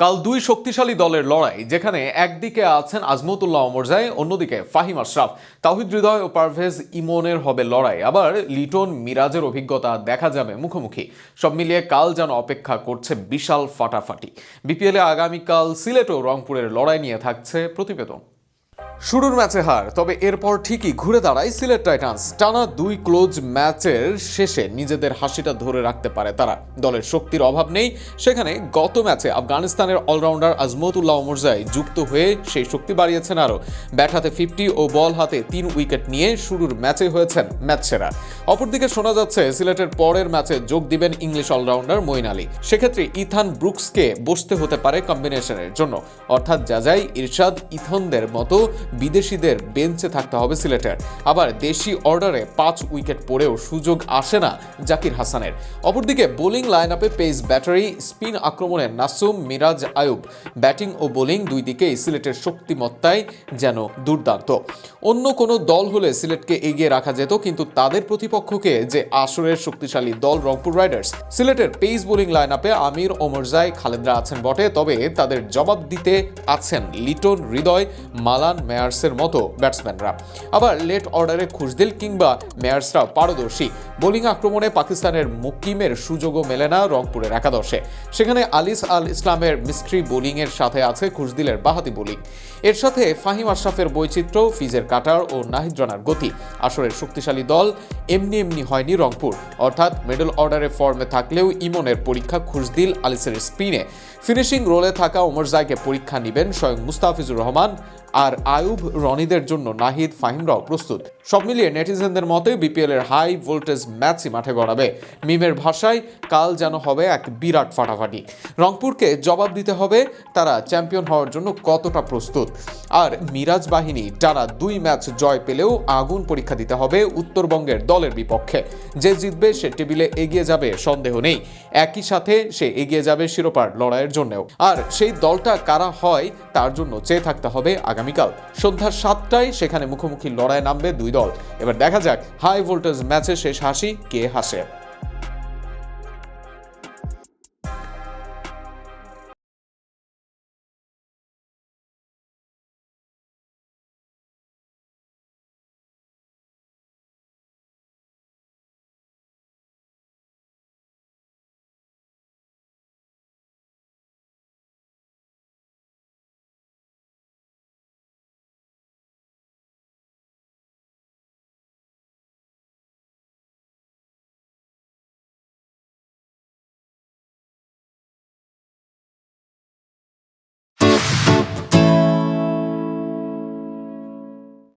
কাল দুই শক্তিশালী দলের লড়াই, যেখানে একদিকে আছেন আজমতুল্লাহ অমরজাই অন্যদিকে ফাহিম আশরাফ। তাহিদ হৃদয় ও পারভেজ ইমনের হবে লড়াই। আবার লিটন মিরাজের অভিজ্ঞতা দেখা যাবে মুখোমুখি। সব মিলিয়ে কাল যেন অপেক্ষা করছে বিশাল ফাটাফাটি। বিপিএলে আগামীকাল সিলেট ও রংপুরের লড়াই নিয়ে থাকছে প্রতিবেদন। শুরুর ম্যাচে হার, তবে এরপর ঠিকই ঘুরে দাঁড়ায় সিলেট টাইটান্স। টানা দুই ক্লোজ ম্যাচের শেষে নিজেদের হাসিটা ধরে রাখতে পারে তারা। দলের শক্তির অভাব নেই। সেখানে গত ম্যাচে আফগানিস্তানের অলরাউন্ডার আজমতুল্লাহ ওমরজাই যুক্ত হয়ে সেই শক্তি বাড়িয়েছেন আরও। ব্যাট হাতে ফিফটি ও বল হাতে তিন উইকেট নিয়ে শুরুর ম্যাচে হয়েছেন ম্যাচ সেরা অপরদিকে শোনা যাচ্ছে, সিলেটের পরের ম্যাচে যোগ দিবেন ইংলিশ অলরাউন্ডার মইন আলী। সেক্ষেত্রে ইথান ব্রুকসকে বসতে হতে পারে কম্বিনেশনের জন্য। অর্থাৎ যাজাই ইরশাদ ইথনদের মতো বিদেশিদের বেঞ্চে থাকতে হবে সিলেটের। আবার দেশি অর্ডারে পাঁচ উইকেট পড়েও সুযোগ আসে না জাকির হাসানের। অপরদিকে বোলিং লাইন আপে পেস ব্যাটারি, স্পিন আক্রমণে নাসুম, মিরাজ আয়ুব। ব্যাটিং ও বোলিং দুই দিকেই সিলেটের শক্তিমত্তায় যেন দুর্দান্ত। অন্য কোনো দল হলে সিলেটকে এগিয়ে রাখা যেত, কিন্তু তাদের প্রতিপক্ষকে যে আসরের শক্তিশালী দল রংপুর রাইডার্স। সিলেটের পেস বোলিং লাইন আপে আমির ওমরজাই খালেদরা আছেন বটে, তবে তাদের জবাব দিতে আছেন লিটন হৃদয়, মালান মেয়ার্সের মতো ব্যাটসম্যানরা। আবার লেট অর্ডারে খুশদিল কিংবা মেয়ার্সরা পারদর্শী। বোলিং আক্রমণে পাকিস্তানের মুকিমের সুযোগও মেলে না রংপুরের একাদশে। সেখানে আলিস আল ইসলামের মিস্ট্রি বোলিংয়ের সাথে আছে খুশদিলের বাহাতি বোলিং। এর সাথে ফাহিম আশরাফের বৈচিত্র্য, ফিজের কাটার ও নাহিদ রানার গতি। আসরের শক্তিশালী দল এমনি এমনি হয়নি রংপুর। অর্থাৎ মিডল অর্ডারে ফর্মে থাকলেও ইমনের পরীক্ষা খুশদিল আলিসের স্পিনে। ফিনিশিং রোলে থাকা ওমর ওমরজাইকে পরীক্ষা নেবেন স্বয়ং মুস্তাফিজুর রহমান আর আয়ুব, রনিদের জন্য নাহিদ, ফাহিমরাও প্রস্তুত। সব মিলিয়ে নেটিজেনদের মতে বিপিএল এর হাই ভোল্টেজ ম্যাচই মাঠে গড়াবে। মিমের ভাষায়, কাল যেন হবে এক বিরাট ফাটাফাটি। রংপুরকে জবাব দিতে হবে, তারা চ্যাম্পিয়ন হওয়ার জন্য কতটা প্রস্তুত। আর মিরাজ বাহিনী টানা দুই ম্যাচ জয় পেলেও আগুন পরীক্ষা দিতে হবে উত্তরবঙ্গের দলের বিপক্ষে। যে জিতবে সে টেবিলে এগিয়ে যাবে, সন্দেহ নেই। একই সাথে সে এগিয়ে যাবে শিরোপার লড়াইয়ের জন্যও। আর সেই দলটা কারা হয়, তার জন্য চেয়ে থাকতে হবে আগামীকাল। সন্ধ্যা সাতটায় সেখানে মুখোমুখি লড়াই নামবে দুই দল। এবার দেখা যাক হাই ভোল্টেজ ম্যাচে শেষ হাসি কে হাসে।